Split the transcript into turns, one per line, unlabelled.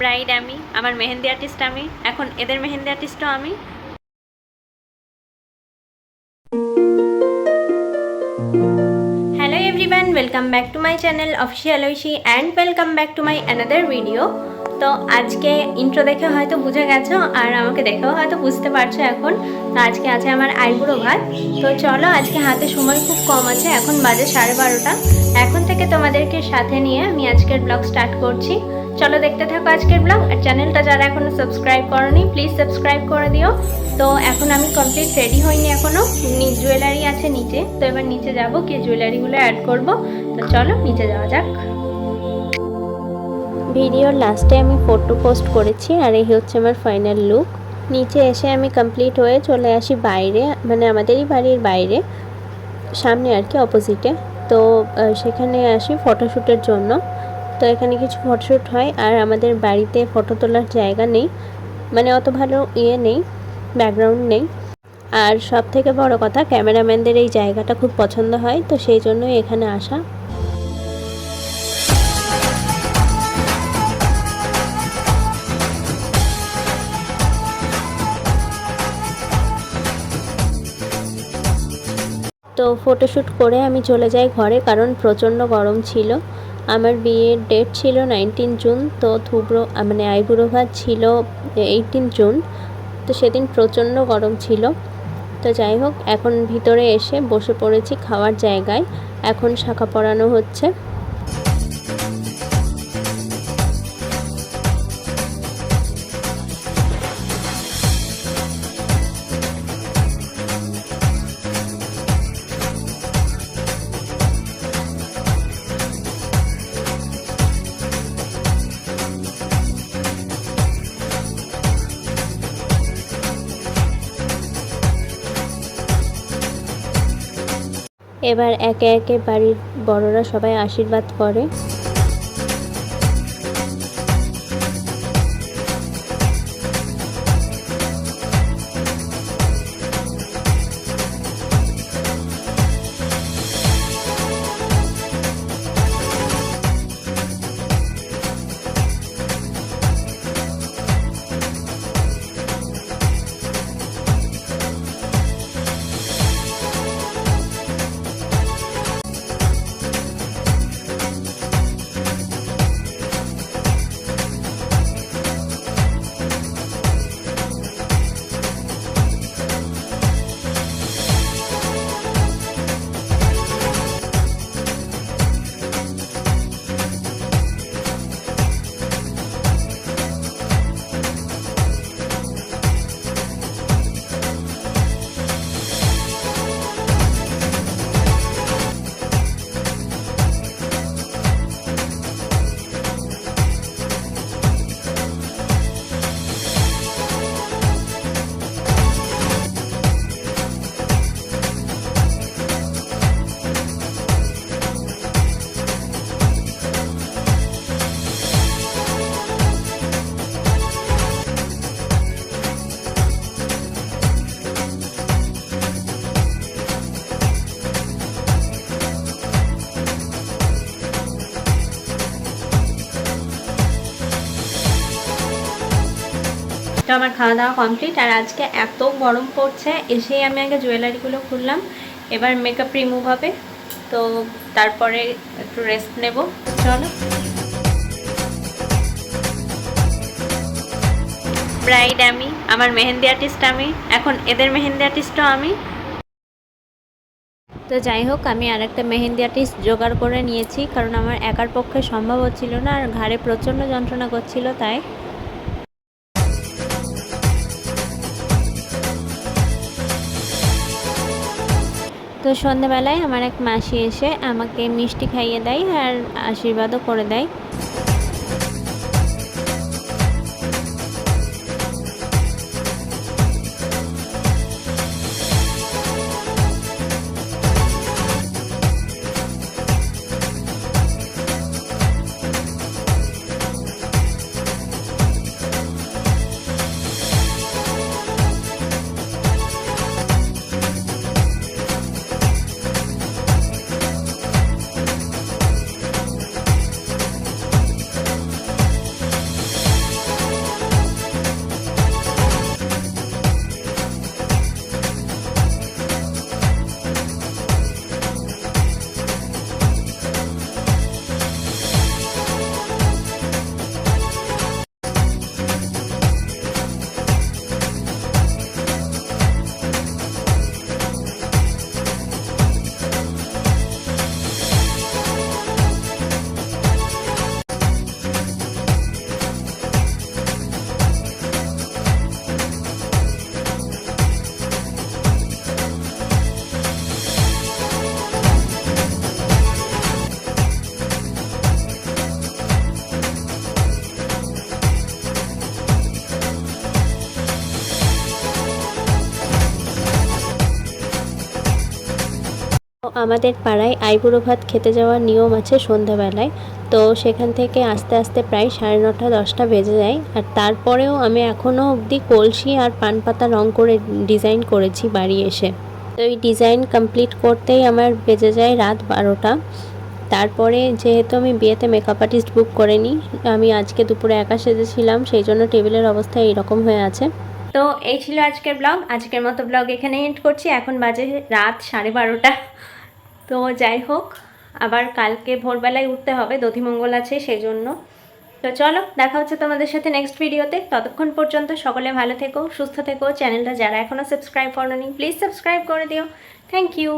Bride আমি, আমার mehndi artist আমি, এখন এদের মেহেন্দি আর্টিস্টও আমি। Hello everyone welcome back to my channel official Oishi and welcome back to my another video তো আজকে ইন্ট্রো দেখে হয়তো বুঝে গেছো, আর আমাকে দেখেও হয়তো বুঝতে পারছ এখন। তো আজকে আছে আমার আইবুড়ো ভাত। তো চলো আজকে হাতে সময় খুব কম আছে, এখন বাজে সাড়ে বারোটা। এখন থেকে তোমাদেরকে সাথে নিয়ে আমি আজকের ব্লগ স্টার্ট করছি। চলো দেখতে থাকো আজকের ব্লগ আর চ্যানেলটা যারা এখনও সাবস্ক্রাইব করনি প্লিজ সাবস্ক্রাইব করে দিও। তো এখন আমি কমপ্লিট রেডি হইনি এখনও। জুয়েলারি আছে নিচে, তো এবার নিচে যাব কি জুয়েলারিগুলো অ্যাড করব। তো চলো, নিচে যাওয়া যাক। ভিডিওর লাস্টে আমি ফটো পোস্ট করেছি, আর এই হচ্ছে আমার ফাইনাল লুক নিচে এসে আমি কমপ্লিট হয়ে চলে আসি বাইরে মানে আমাদেরই বাড়ির বাইরে, সামনে আর কি অপোজিটে তো সেখানে আসি ফটোশ্যুটের জন্য। তো এখানে কিছু ফটোশ্যুট হয় আর আমাদের বাড়িতে ফটো তোলার জায়গা নেই মানে অত ভালো ইয়ে নেই ব্যাকগ্রাউন্ড নেই। আর সব থেকে বড় কথা ক্যামেরাম্যানদের এই জায়গাটা খুব পছন্দ হয়, তো সেই জন্যই এখানে আসা। তো ফটোশ্যুট করে আমি চলে যাই ঘরে, কারণ প্রচণ্ড গরম ছিল। আমার বিয়ের ডেট ছিল নাইনটিন জুন, তো থুবড়ো মানে আইবুড়ো ভাত ছিল এইটিন জুন, তো সেদিন প্রচণ্ড গরম ছিল। তো যাই হোক, এখন ভিতরে এসে বসে পড়েছি খাওয়ার জায়গায়। এখন শাখা পরানো হচ্ছে। এবার একে একে বাড়ির বড়রা সবাই আশীর্বাদ করে। তো আমার খাওয়া দাওয়া কমপ্লিট আর আজকে এত গরম পড়ছে, এসেই আমি আগে জুয়েলারিগুলো খুললাম। এবার মেকআপ রিমুভ হবে, তো তারপরে একটু রেস্ট নেব। চলো। ব্রাইড আমি, আমার মেহেন্দি আর্টিস্ট আমি, এখন এদের মেহেন্দি আর্টিস্টও আমি। তো যাই হোক, আমি আর একটা মেহেন্দি আর্টিস্ট জোগাড় করে নিয়েছি, কারণ আমার একার পক্ষে সম্ভব হচ্ছিল না, আর ঘাড়ে প্রচণ্ড যন্ত্রণা করছিল তাই। তো সন্ধ্যাবেলায় আমার এক মাসি এসে আমাকে মিষ্টি খাইয়ে দেয় আর আশীর্বাদও করে দেয়। আমাদের পাড়ায় আইবুড়ো ভাত খেতে যাওয়ার নিয়ম আছে সন্ধ্যাবেলায়। তো সেখান থেকে আস্তে আস্তে প্রায় সাড়ে নটা, দশটা বেজে যায়। আর তারপরেও আমি এখনও অবধি কলসি আর পান পাতা রং করে ডিজাইন করেছি বাড়ি এসে। তো এই ডিজাইন কমপ্লিট করতেই আমার বেজে যায় রাত বারোটা। তারপরে যেহেতু আমি বিয়েতে মেকআপ আর্টিস্ট বুক করে নিই আমি আজকে দুপুরে একা সেজেছিলাম, সেই জন্য টেবিলের অবস্থা এইরকম হয়ে আছে। তো এই ছিল আজকের ব্লগ আজকের মতো ব্লগ এখানে এন্ড করছি। এখন বাজে রাত সাড়ে বারোটা। তো যাই হোক, আবার কালকে ভোরবেলায় উঠতে হবে দধিমঙ্গল আছে সেই জন্য তো চলো, দেখা হচ্ছে তোমাদের সাথে নেক্সট ভিডিওতে ততক্ষণ পর্যন্ত সকলে ভালো থেকো, সুস্থ থেকো। চ্যানেলটা যারা এখনও সাবস্ক্রাইব করোনি প্লিজ সাবস্ক্রাইব করে দিও। Thank you